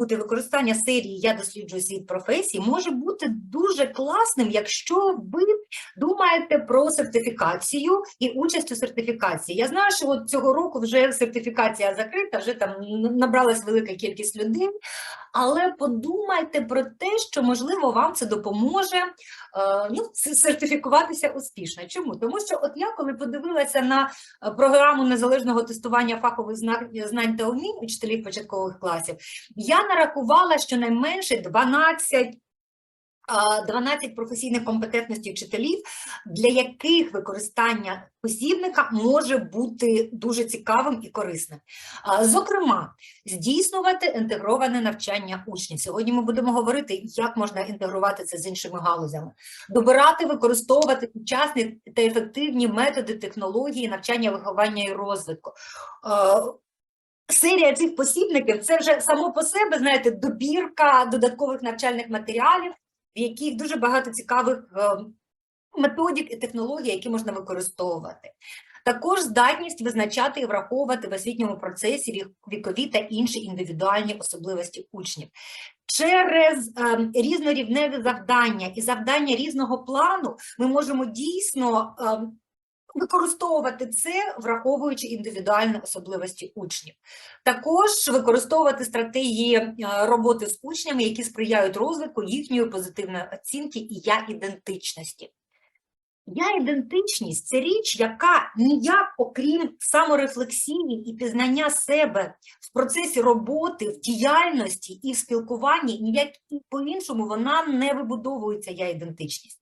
бути використання серії Я досліджую світ професій може бути дуже класним, якщо ви думаєте про сертифікацію і участь у сертифікації. Я знаю, що от цього року вже сертифікація закрита, вже там набралась велика кількість людей, але подумайте про те, що можливо вам це допоможе е, ну, сертифікуватися успішно. Чому? Тому що от я коли подивилася на е, програму незалежного тестування фахових знань та умінь учителів початкових класів, я нарахувала щонайменше 12 а, 12 професійних компетентностей вчителів, для яких використання посібника може бути дуже цікавим і корисним. Зокрема, здійснювати інтегроване навчання учнів. Сьогодні ми будемо говорити, як можна інтегрувати це з іншими галузями, добирати, використовувати сучасні та ефективні методи, технології навчання, виховання і розвитку. Серія цих посібників це вже само по себе, знаєте, добірка додаткових навчальних матеріалів, в яких дуже багато цікавих е, методик і технологій, які можна використовувати. Також здатність визначати і враховувати в освітньому процесі вікові та інші індивідуальні особливості учнів. Через е, різнорівневі завдання і завдання різного плану ми можемо дійсно е, використовувати це, враховуючи індивідуальні особливості учнів. Також використовувати стратегії е, роботи з учнями, які сприяють розвитку їхньої позитивної оцінки і я ідентичності. Я ідентичність це річ, яка ніяк, окрім саморефлексії і пізнання себе в процесі роботи, в діяльності і в спілкуванні, ніяк по-іншому вона не вибудовується я ідентичність.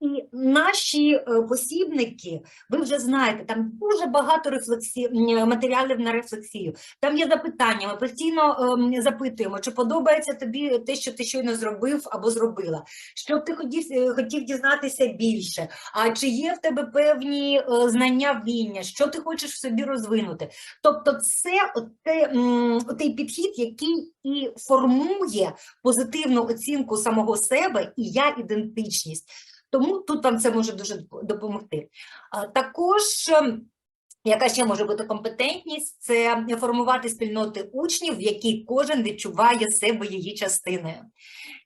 І наші е, посібники, ви вже знаєте, там дуже багато рефлексі... матеріалів на рефлексію. Там є запитання, ми постійно ем, запитуємо, чи подобається тобі те, що ти щойно зробив або зробила, що ти хотів, е, хотів дізнатися більше, а чи є в тебе певні е, знання, вміння, що ти хочеш в собі розвинути. Тобто, це отей підхід, який і формує позитивну оцінку самого себе і я ідентичність. Тому тут вам це може дуже допомогти. Також ем, яка ще може бути компетентність, це формувати спільноти учнів, в якій кожен відчуває себе її частиною.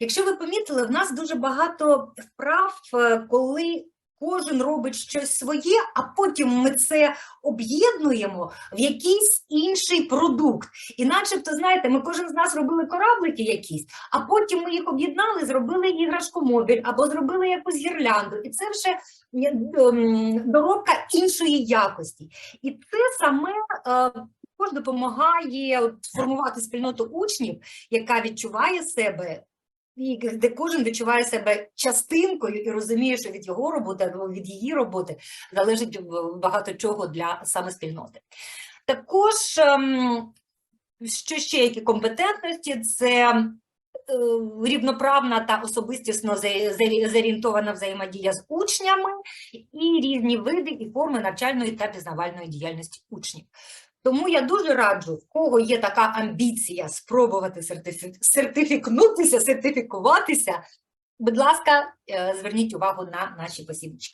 Якщо ви помітили, в нас дуже багато вправ, е, коли кожен робить щось своє, а потім ми це об'єднуємо в якийсь інший продукт. І начебто, знаєте, ми кожен з нас робили кораблики якісь, а потім ми їх об'єднали, зробили іграшку мобіль або зробили якусь гірлянду. І це вже ем, доробка іншої якості. І це саме е, також допомагає формувати спільноту учнів, яка відчуває себе. Де кожен відчуває себе частинкою і розуміє, що від його роботи або від її роботи залежить багато чого для саме спільноти. Також ем, що ще які компетентності? Це е, рівноправна та особистісно зорієнтована взаємодія з учнями і різні види і форми навчальної та пізнавальної діяльності учнів. Тому я дуже раджу, в кого є така амбіція спробувати сертифі... сертифікнутися, сертифікуватися. Будь ласка, е, зверніть увагу на наші посібнички.